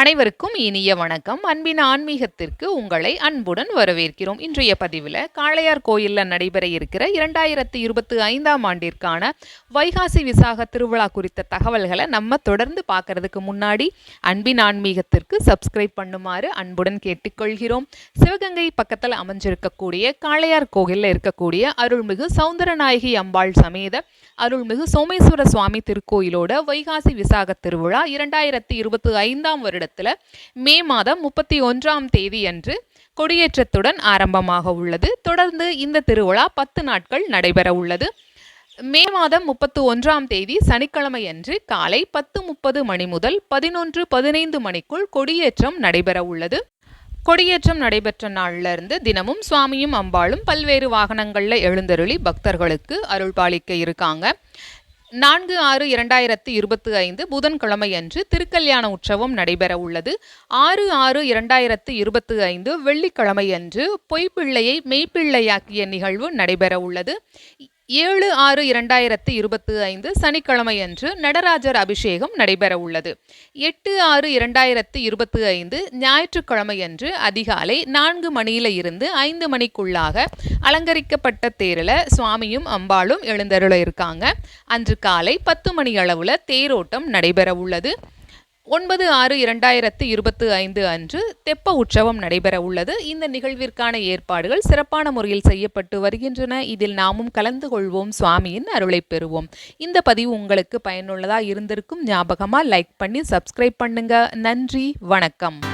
அனைவருக்கும் இனிய வணக்கம். அன்பின் ஆன்மீகத்திற்கு உங்களை அன்புடன் வரவேற்கிறோம். இன்றைய பதிவில் காளையார் கோயிலில் நடைபெற இருக்கிற இரண்டாயிரத்தி இருபத்தி ஐந்தாம் ஆண்டிற்கான வைகாசி விசாக திருவிழா குறித்த தகவல்களை நம்ம தொடர்ந்து பார்க்கறதுக்கு முன்னாடி அன்பின் ஆன்மீகத்திற்கு சப்ஸ்கிரைப் பண்ணுமாறு அன்புடன் கேட்டுக்கொள்கிறோம். சிவகங்கை பக்கத்தில் அமைஞ்சிருக்கக்கூடிய காளையார் கோயிலில் இருக்கக்கூடிய அருள்மிகு சௌந்தரநாயகி அம்பாள் சமேத அருள்மிகு சோமேஸ்வர சுவாமி திருக்கோயிலோட வைகாசி விசாக திருவிழா இரண்டாயிரத்தி இருபத்தி ஐந்தாம் வருடத்தில் மே மாதம் முப்பத்தி ஒன்றாம் தேதி அன்று கொடியேற்றத்துடன் ஆரம்பமாக உள்ளது. தொடர்ந்து இந்த திருவிழா பத்து நாட்கள் நடைபெற உள்ளது. மே மாதம் முப்பத்து ஒன்றாம் தேதி சனிக்கிழமை அன்று காலை பத்து முப்பது மணி முதல் பதினொன்று பதினைந்து மணிக்குள் கொடியேற்றம் நடைபெற உள்ளது. கொடியேற்றம் நடைபெற்ற நாள்ல இருந்து தினமும் சுவாமியும் அம்பாளும் பல்வேறு வாகனங்களில் எழுந்தருளி பக்தர்களுக்கு அருள் பாலிக்க இருக்காங்க. நான்கு ஆறு இரண்டாயிரத்து இருபத்தி ஐந்து புதன்கிழமை அன்று திருக்கல்யாண உற்சவம் நடைபெற உள்ளது ஆறு ஆறு இரண்டாயிரத்து இருபத்தி ஐந்து வெள்ளிக்கிழமை அன்று பொய்ப்பிள்ளையை மெய்ப்பிள்ளையாக்கிய நிகழ்வு நடைபெற உள்ளது ஏழு ஆறு இரண்டாயிரத்து இருபத்தி ஐந்து சனிக்கிழமை அன்று நடராஜர் அபிஷேகம் நடைபெற உள்ளது எட்டு ஆறு இரண்டாயிரத்து இருபத்தி ஐந்து ஞாயிற்றுக்கிழமை அன்று அதிகாலை நான்கு மணியில இருந்து ஐந்து மணிக்குள்ளாக அலங்கரிக்கப்பட்ட தேரில் சுவாமியும் அம்பாளும் எழுந்தருள இருக்காங்க. அன்று காலை பத்து மணி அளவில் தேரோட்டம் நடைபெற உள்ளது ஒன்பது ஆறு இரண்டாயிரத்து இருபத்து ஐந்து அன்று தெப்ப உற்சவம் நடைபெற உள்ளது. இந்த நிகழ்விற்கான ஏற்பாடுகள் சிறப்பான முறையில் செய்யப்பட்டு வருகின்றன. இதில் நாமும் கலந்து கொள்வோம். சுவாமியின் அருளை பெறுவோம். இந்த பதிவு உங்களுக்கு பயனுள்ளதாக இருந்திருக்கும் ஞாபகமாக லைக் பண்ணி சப்ஸ்கிரைப் பண்ணுங்க. நன்றி வணக்கம்.